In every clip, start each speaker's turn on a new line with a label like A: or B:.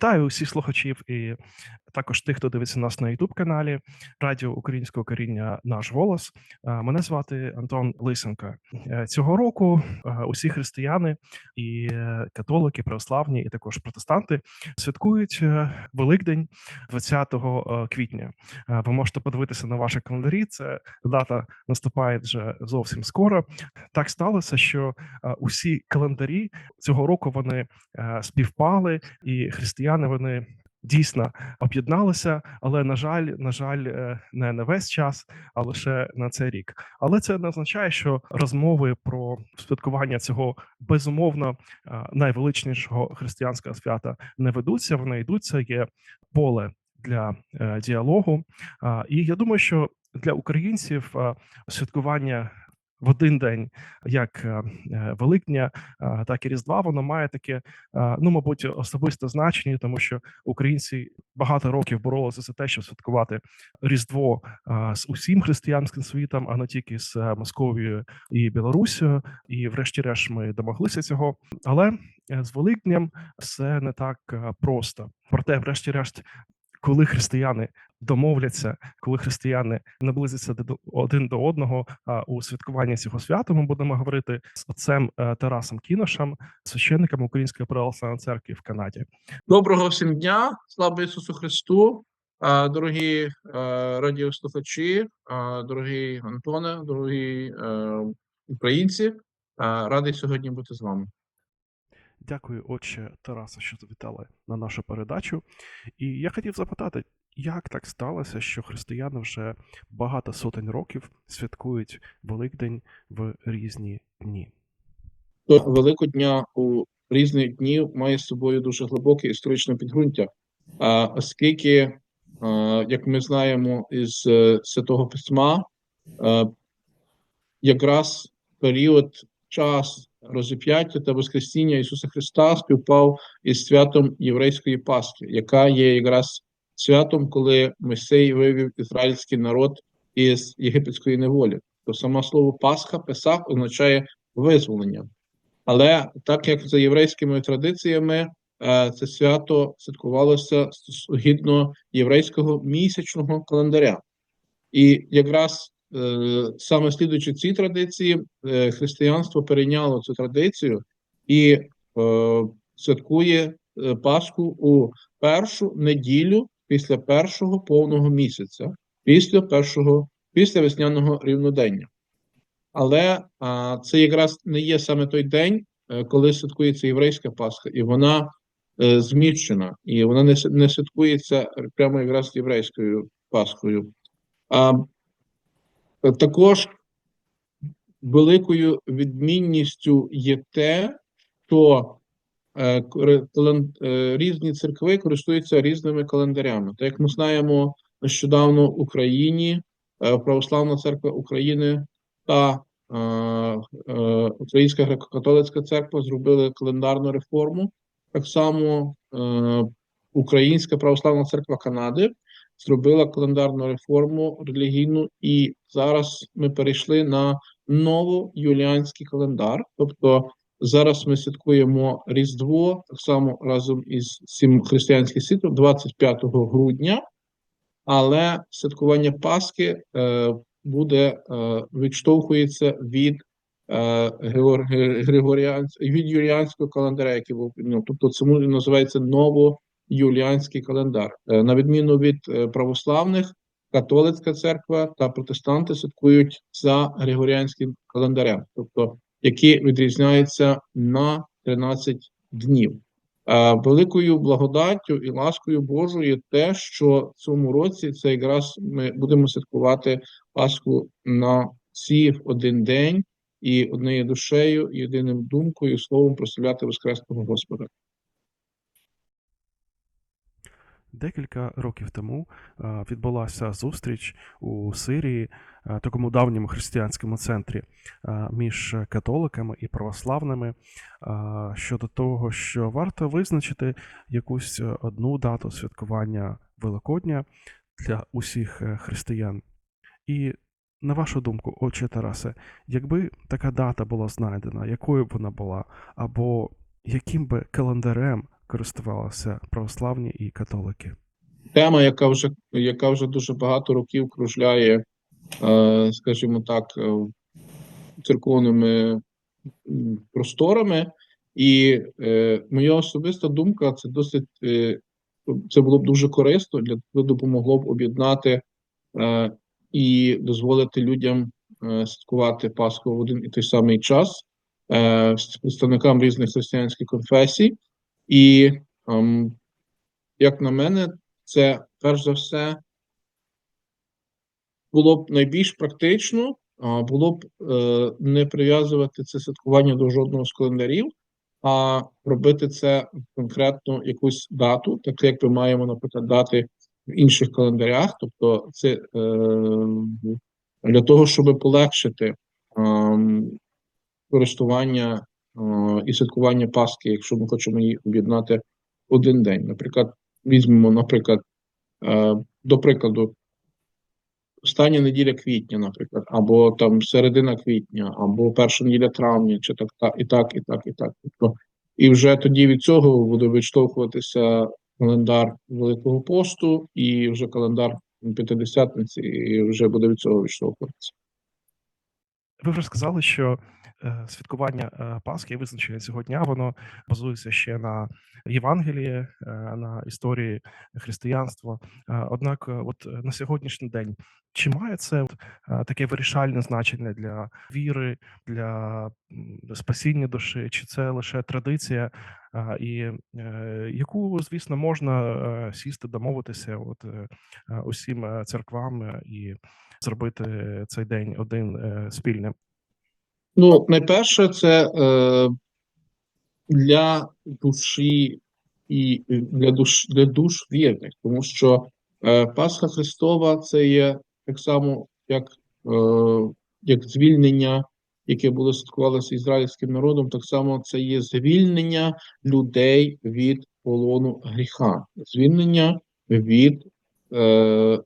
A: Вітаю усіх слухачів і також тих, хто дивиться нас на youtube каналі Радіо Українського коріння Наш голос. Е, Мене звати Антон Лисенко. Е, Цього року е, усі християни і католики, православні, і також протестанти святкують Великдень 20 е, квітня. Ви можете подивитися на ваші календарі. Це дата наступає вже зовсім скоро. Так сталося, що усі календарі цього року вони співпали, і християни вони дійсно об'єдналися. Але на жаль, на жаль, е, не на весь час, а лише на цей рік. Але це не означає, що розмови про святкування цього безумовно е, найвеличнішого християнського свята не ведуться. Вони йдуться. Є поле для е, діалогу. І я думаю, що для українців святкування в один день, як е, е, Великдня, е, так і Різдва, воно має таке, ну мабуть, особисте значення, тому що українці багато років боролися за те, щоб святкувати Різдво з усім християнським світом, а не тільки з Московією і Білорусією. І, врешті-решт, ми домоглися цього. Але з Великднем все не так просто. Проте, врешті-решт, коли християни домовляться, коли християни наблизяться один до одного у святкуванні цього свята, ми будемо говорити з отцем е, Тарасом Кіношем, священником Української православної церкви в Канаді.
B: Доброго всім дня, слава Ісусу Христу, дорогі е, радіослухачі, дорогі Антоне, дорогі е, українці. Радий сьогодні бути з вами.
A: Дякую, отче Тараса, що завітали на нашу передачу. І я хотів запитати, як так сталося, що християни вже багато сотень років святкують Великдень в різні дні?
B: Великодня у різні дні має з собою дуже глибоке історичне підґрунтя, оскільки, як ми знаємо із е, Святого Письма, е, якраз період час розіп'яття та Воскресіння Ісуса Христа співпав із святом єврейської Пасхи, яка є якраз святом, коли Мойсей вивів ізраїльський народ із єгипетської неволі. То саме слово Пасха, Песах означає визволення. Але так як за єврейськими традиціями, е, це свято святкувалося згідно єврейського місячного календаря. І якраз саме слідуючи цій традиції, е, християнство перейняло цю традицію і е, святкує е, Пасху у першу неділю після першого повного місяця, після першого, після весняного рівнодення. Але а, це якраз не є саме той день, е, коли святкується єврейська Пасха, і вона е, зміщена, і вона не, не святкується прямо якраз єврейською Пасхою. А, е, також великою відмінністю є те, що е, е, різні церкви користуються різними календарями. Так як ми знаємо, нещодавно в Україні е, Православна церква України та Українська греко-католицька церква зробили календарну реформу. Так само Українська православна церква Канади зробила календарну реформу релігійну, і зараз ми перейшли на новоюліанський календар. Тобто зараз ми святкуємо Різдво так само разом із цим християнським світом 25 грудня, але святкування Пасхи е, буде е, відштовхується від е, Геор- від юліанського календаря, який був ну, тобто цьому називається новоюліанський календар. Е, на відміну від е, православних, католицька церква та протестанти святкують за Григоріанським календарем, тобто які відрізняються на 13 днів. Е, Великою благодаттю і ласкою Божою є те, що в цьому році це якраз ми будемо святкувати Пасху на всі в один день і однією душею, і єдиним думкою, словом прославляти Воскресного Господа.
A: Декілька років тому е, відбулася зустріч у Сирії, е, такому давньому християнському центрі е, між католиками і православними щодо того, що варто визначити якусь одну дату святкування Великодня для усіх християн. І на вашу думку, отче Тарасе, якби така дата була знайдена, якою б вона була, або яким би календарем користувалися православні і католики?
B: Тема, яка вже яка вже дуже багато років кружляє, е, скажімо так, е, церковними просторами, і е, моя особиста думка це досить це було б дуже корисно для того, допомогло б об'єднати і дозволити людям святкувати Пасху в один і той самий час представникам різних християнських конфесій. І, ем, як на мене, це перш за все було б найбільш практично, а, було б е, не прив'язувати це святкування до жодного з календарів, а робити це в конкретну якусь дату, так як ми маємо, наприклад, дати в інших календарях. Тобто, це е, для того, щоб полегшити ем, користування е, і святкування Пасхи, якщо ми хочемо її об'єднати один день. Наприклад, візьмемо, наприклад, е, до прикладу, остання неділя квітня, наприклад, або там середина квітня, або перша неділя травня, чи так, та- і так, і так, і так. Тобто, і вже тоді від цього буде відштовхуватися календар Великого посту, і вже календар П'ятидесятниці, і вже буде від цього відштовхуватися.
A: Ви вже сказали, що е, святкування е, Пасхи і визначення цього дня воно базується ще на Євангелії, е, на історії християнства. Е, Однак, е, от е, на сьогоднішній день, чи має це е, таке вирішальне значення для віри, для спасіння душі, чи це лише традиція? Е, І е, яку, звісно, можна е, сісти, домовитися от е, е, усім е, церквам е, і зробити цей день один е, спільним?
B: Ну, найперше, це е, для душі і е, для душ для душ вірних, тому що е, Пасха Христова це є так само, як, е, як звільнення, яке було святкувалося ізраїльським народом, так само це є звільнення людей від полону гріха, звільнення від е,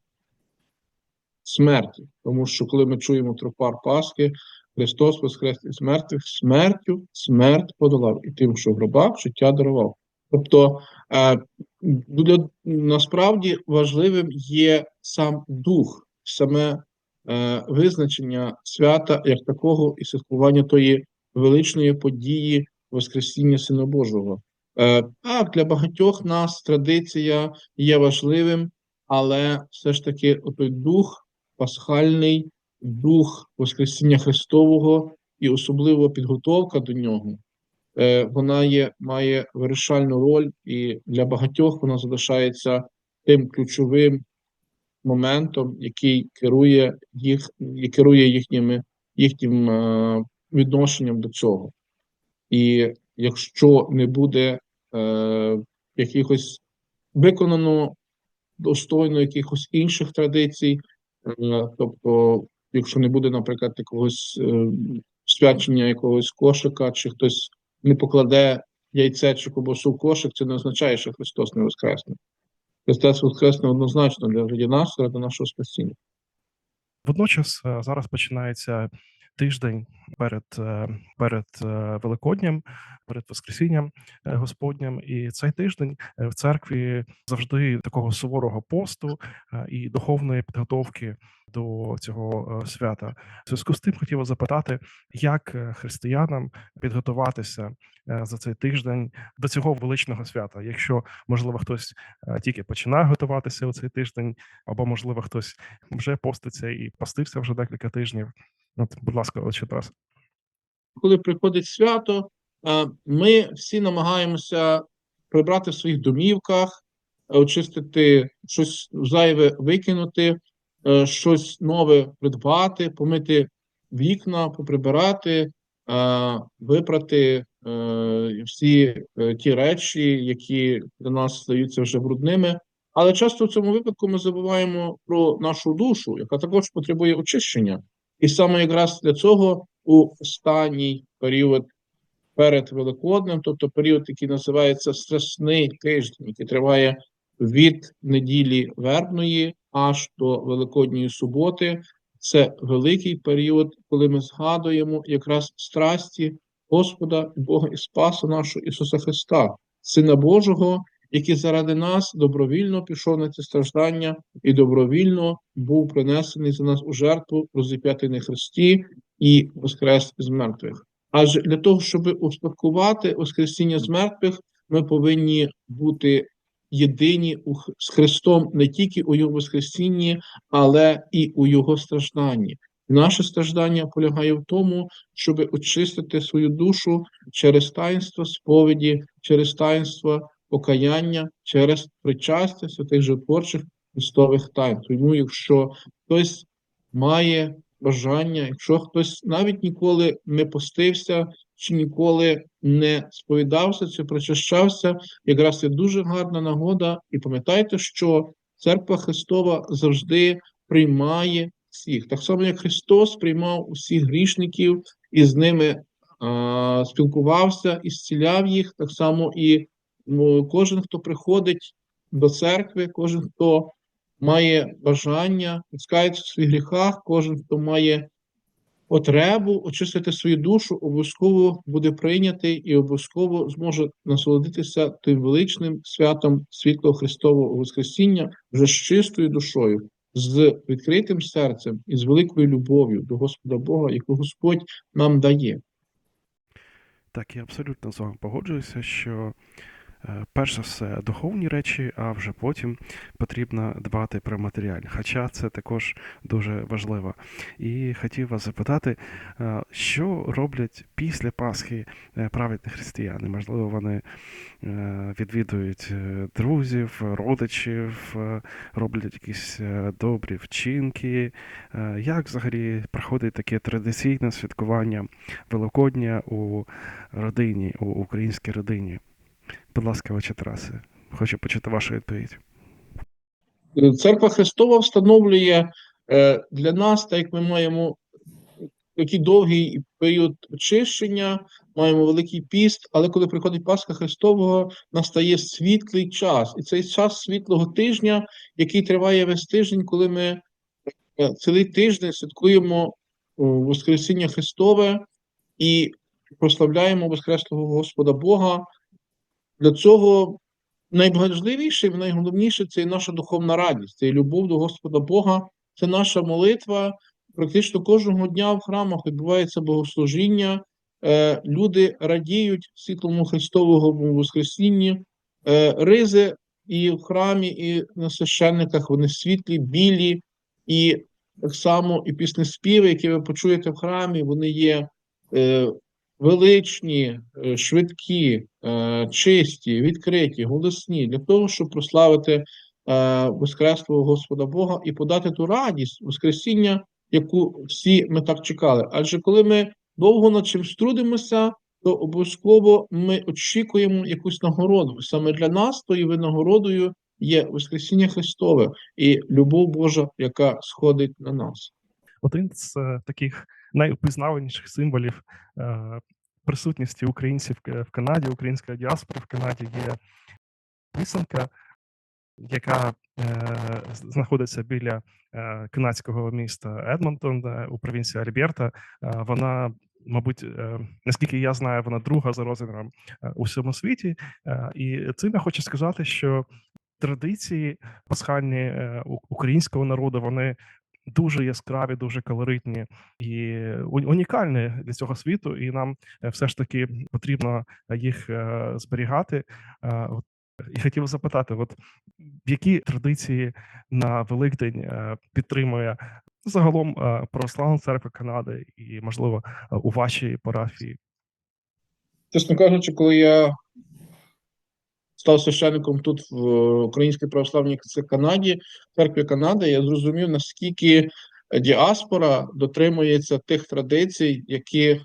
B: смерті. Тому що коли ми чуємо тропар Пасхи, Христос воскрес із мертвих, смертю смерть подолав, і тим, що в гробах життя дарував. Тобто е, для, насправді важливим є сам дух, саме е, визначення свята як такого і святкування тої величної події Воскресіння Сина Божого. Е, так, для багатьох нас традиція є важливим, але все ж таки той дух пасхальний, дух Воскресіння Христового і особливо підготовка до нього, е, вона є, має вирішальну роль, і для багатьох вона залишається тим ключовим моментом, який керує їх, і керує їхніми, їхнім е, відношенням до цього. І якщо не буде е, якихось виконано достойно якихось інших традицій, е, тобто, якщо не буде, наприклад, якогось е, свячення якогось кошика, чи хтось не покладе яйце чи кобасу в кошик, це не означає, що Христос не воскресне. Христос воскресне однозначно для нас, для нашого спасіння.
A: Водночас е, зараз починається тиждень перед, е, перед е, Великоднем, перед Воскресінням е, Господнім. І цей тиждень в церкві завжди такого суворого посту і духовної підготовки до цього свята. В зв'язку з тим хотів запитати, як християнам підготуватися за цей тиждень до цього величного свята, якщо можливо хтось тільки починає готуватися у цей тиждень, або можливо хтось вже поститься і постився вже декілька тижнів. От, будь ласка, отче Тарас.
B: коли приходить свято, е, ми всі намагаємося прибрати в своїх домівках, е, очистити щось зайве, викинути, е, щось нове придбати, помити вікна, поприбирати, випрати всі ті речі, які для нас стаються вже брудними. Але часто в цьому випадку ми забуваємо про нашу душу, яка також потребує очищення. І саме якраз для цього у останній період перед Великоднем, тобто період, який називається Страсний тиждень, який триває від неділі вербної аж до Великодньої суботи. Це великий період, коли ми згадуємо якраз страсті Господа, Бога і Спаса нашого Ісуса Христа. Сина Божого, який заради нас добровільно пішов на ці страждання і добровільно був принесений за нас у жертву, розіп'ятий на Христі і воскрес з мертвих. Адже для того, щоб успадкувати Воскресіння з мертвих, ми повинні бути єдині з Христом не тільки у Його Воскресінні, але і у Його стражданні. Наше страждання полягає в тому, щоб очистити свою душу через таїнство сповіді, через таїнство покаяння, через причастя святих житворчих Христових тайн. Тому, якщо хтось має бажання, якщо хтось навіть ніколи не постився чи ніколи не сповідався чи причащався, якраз це дуже гарна нагода. І пам'ятайте, що церква Христова завжди приймає всіх, так само як Христос приймав усіх грішників і з ними спілкувався і зціляв їх, так само і кожен, хто приходить до церкви, кожен, хто має бажання, скається в своїх гріхах, кожен, хто має потребу очистити свою душу, обов'язково буде прийнятий і обов'язково зможе насолодитися тим величним святом світлого Христового Воскресіння вже з чистою душою, з відкритим серцем і з великою любов'ю до Господа Бога, яку Господь нам дає.
A: Так, я абсолютно з вами погоджуюся, що перш за все духовні речі, а вже потім потрібно дбати про матеріальні. Хоча це також дуже важливо. І хотів вас запитати, е, що роблять після Пасхи е, праведні християни? Можливо, вони е, відвідують е, друзів, родичів, е, роблять якісь е, добрі вчинки. Е, Як взагалі проходить таке традиційне святкування Великодня у родині, у українській родині? Будь ласка, отче Тарасе, хочу почути вашу відповідь.
B: Церква Христова встановлює е, для нас, так як ми маємо такий довгий період очищення, маємо великий піст, але коли приходить Пасха Христового, настає світлий час. І цей час світлого тижня, який триває весь тиждень, коли ми е, цілий тиждень святкуємо Воскресіння Христове і прославляємо Воскреслого Господа Бога. Для цього найважливіше і найголовніше це і наша духовна радість, це і любов до Господа Бога, це наша молитва. Практично кожного дня в храмах відбувається богослужіння. Е, люди радіють світлому Христовому Воскресінні. Е, ризи і в храмі, і на священниках вони світлі, білі, і так само і піснеспіви, які ви почуєте в храмі, вони є е, величні, е, швидкі, е, чисті, відкриті, голосні для того, щоб прославити е, Воскреслого Господа Бога і подати ту радість Воскресіння, яку всі ми так чекали. Адже коли ми довго над чимсь трудимося, то обов'язково ми очікуємо якусь нагороду. Саме для нас тою винагородою є Воскресіння Христове і любов Божа, яка сходить на нас.
A: Один з е, таких найупізнаваніших символів е, присутності українців в Канаді, української діаспори в Канаді є писанка, яка е, знаходиться біля канадського міста Едмонтон е, у провінції Альберта. Вона, мабуть, наскільки я знаю, вона друга за розміром у всьому світі. І цим я хочу сказати, що традиції пасхальні українського народу вони дуже яскраві, дуже колоритні і унікальні для цього світу, і нам е, все ж таки потрібно їх е, зберігати. Е, І хотів запитати, от які традиції на Великдень підтримує загалом православна церква Канади і, можливо, у вашій парафії?
B: Чесно кажучи, коли я став священником тут в Українській православній Канаді, церкві Канади, я зрозумів, наскільки діаспора дотримується тих традицій, які е,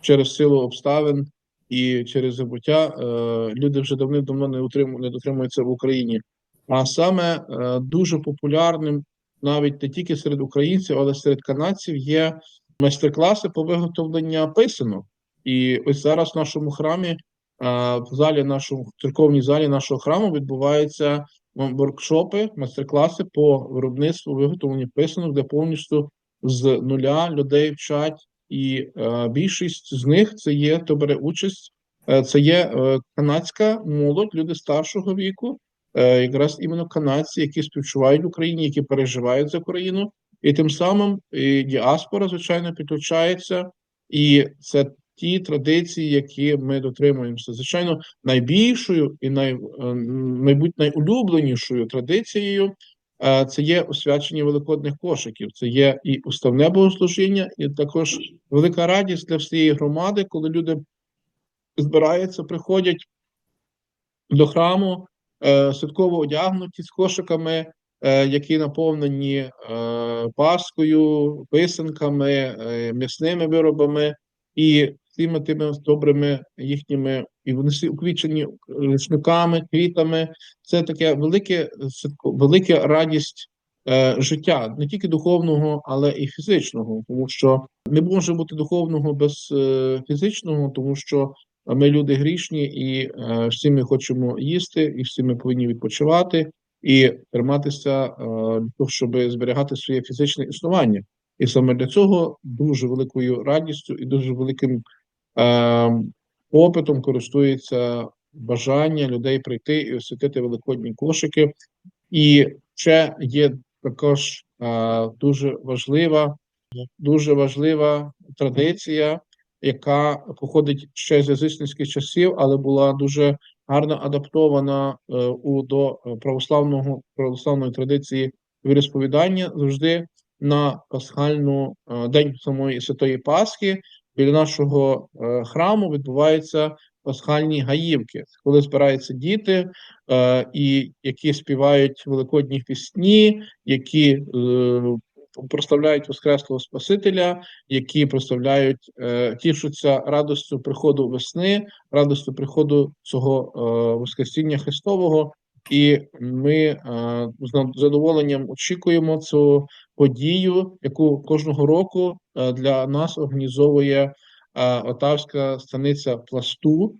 B: через силу обставин і через забуття е, люди вже давним-давно не утриму- не дотримуються в Україні. А саме е, дуже популярним навіть не тільки серед українців, але серед канадців є майстер-класи по виготовленню писанок. І ось зараз в нашому храмі, в залі нашому в церковній залі нашого храму відбуваються воркшопи, майстер-класи по виробництву виготовленню писанок, де повністю з нуля людей вчать, і е, більшість з них це є, хто бере участь Е, Це є е, канадська молодь, люди старшого віку, е, якраз іменно канадці, які співчувають Україні, які переживають за Україну, і тим самим і діаспора, звичайно, підключається, і це ті традиції, які ми дотримуємося. Звичайно, найбільшою і най, е, мабуть, найулюбленішою традицією е, це є освячення великодних кошиків. Це є і уставне богослужіння, і також велика радість для всієї громади, коли люди збираються, приходять до храму, е, святково одягнуті з кошиками, які наповнені паскою, писанками, м'ясними виробами і всіми тими добрими їхніми, і вони всі уквічені рушниками, квітами. Це таке велике велика радість е, життя, не тільки духовного, але і фізичного, тому що не може бути духовного без е, фізичного, тому що ми люди грішні, і е, всі ми хочемо їсти, і всі ми повинні відпочивати і триматися е, для того, щоб зберігати своє фізичне існування. І саме для цього дуже великою радістю і дуже великим попитом користується бажання людей прийти і освятити великодні кошики. І ще є також е, дуже важлива, дуже важлива традиція, яка походить ще з язичницьких часів, але була дуже гарно адаптована е, у до православного православної традиції віросповідання завжди на пасхальну е, день самої святої Пасхи біля нашого е, храму відбуваються пасхальні гаївки, коли збираються діти, е, і які співають великодні пісні, які е, прославляють Воскреслого Спасителя, які прославляють, тішуться радостю приходу весни, радостю приходу цього Воскресіння Христового. І ми з задоволенням очікуємо цю подію, яку кожного року е, для нас організовує е, Отавська станиця пласту,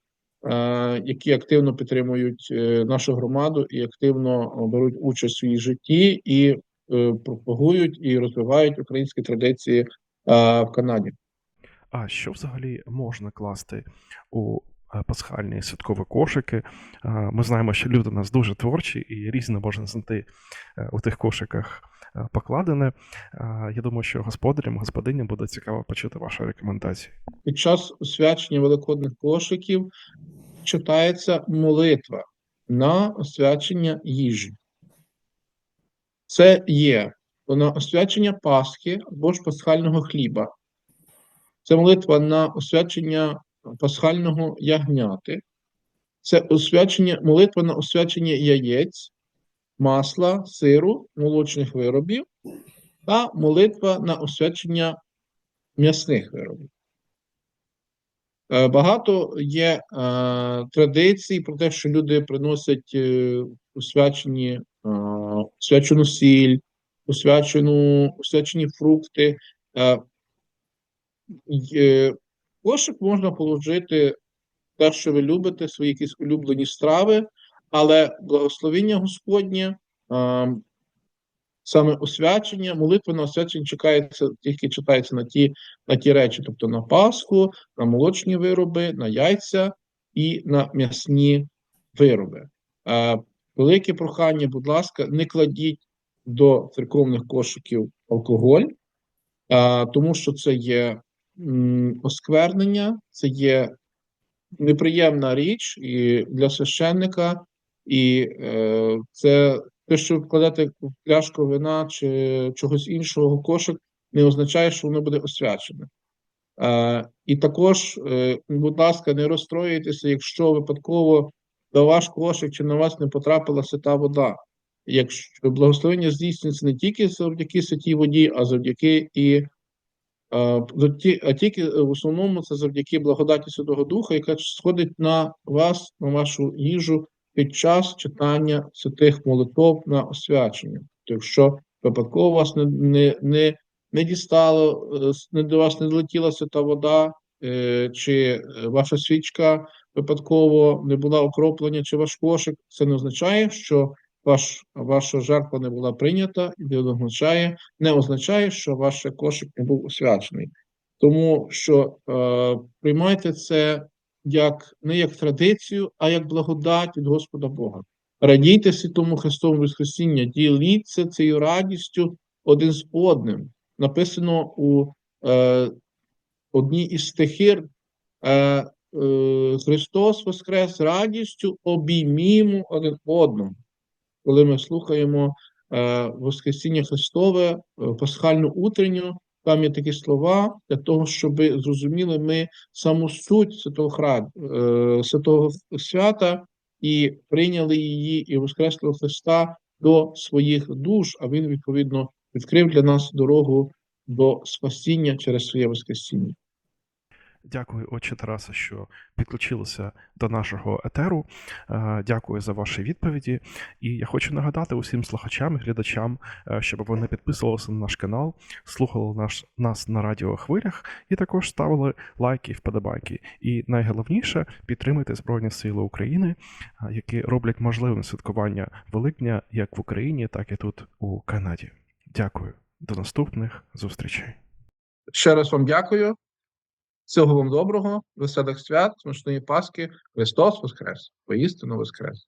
B: е, які активно підтримують нашу громаду і активно беруть участь у її житті і пропагують і розвивають українські традиції в Канаді.
A: А що взагалі можна класти у пасхальні святкові кошики? Е, Ми знаємо, що люди у нас дуже творчі і різне можна знайти е, у тих кошиках е, покладене. Е, Я думаю, що господарям, господиням буде цікаво почути ваші рекомендації.
B: Під час освячення великодних кошиків читається молитва на освячення їжі. Це є на освячення Пасхи або ж пасхального хліба. Це молитва на освячення пасхального ягняти. Це освячення, молитва на освячення яєць, масла, сиру, молочних виробів та молитва на освячення м'ясних виробів. Е, Багато є е, традицій про те, що люди приносять е, освячені, освячену сіль, освячену, освячені фрукти. Кошик можна положити те, що ви любите, свої якісь улюблені страви, але благословіння Господнє, саме освячення, молитва на освячення чекається, тільки читається на ті, на ті речі, тобто на Пасху, на молочні вироби, на яйця і на м'ясні вироби. Велике прохання, будь ласка, не кладіть до церковних кошиків алкоголь, тому що це є осквернення, це є неприємна річ і для священника, і е, це те, що вкладати в пляшку вина чи чогось іншого кошик, не означає, що воно буде освячене. Е, і також, е, будь ласка, не розстроюйтеся, якщо випадково до ваш кошик чи на вас не потрапила свята вода. Якщо благословення здійснюється не тільки завдяки святій воді, а завдяки і а тільки в основному це завдяки благодаті Святого Духа, яка сходить на вас, на вашу їжу під час читання святих молитов на освячення. Якщо випадково вас не, не, не, не дістало, е, не до вас не долетіла свята вода, е, чи е, ваша свічка випадково не була окроплення, чи ваш кошик, це не означає, що ваш, ваша жертва не була прийнята, і не означає, не означає, що ваш кошик не був освячений. Тому що е, приймайте це як не як традицію, а як благодать від Господа Бога. Радійте святому Христовому Воскресіння, діліться цією радістю один з одним. Написано у е, одній із стихир е, е, Христос Воскрес радістю обіймімо один одному. Коли ми слухаємо е, Воскресіння Христове, е, пасхальну утренню, там є такі слова для того, щоб зрозуміли ми саму суть святого, храм, е, святого свята і прийняли її і Воскреслого Христа до своїх душ, а Він, відповідно, відкрив для нас дорогу до спасіння через своє Воскресіння.
C: Дякую, отче Тарасе, що підключилися до нашого етеру. Е, Дякую за ваші відповіді. І я хочу нагадати усім слухачам і глядачам, е, щоб вони підписувалися на наш канал, слухали наш, нас на радіохвилях і також ставили лайки і вподобайки. І найголовніше підтримуйте Збройні Сили України, е, які роблять можливим святкування Великдня як в Україні, так і тут у Канаді. Дякую. До наступних зустрічей.
B: Ще раз вам дякую. Всього вам доброго, веселих свят, смачної Пасхи. Христос Воскрес! Воістину Воскрес!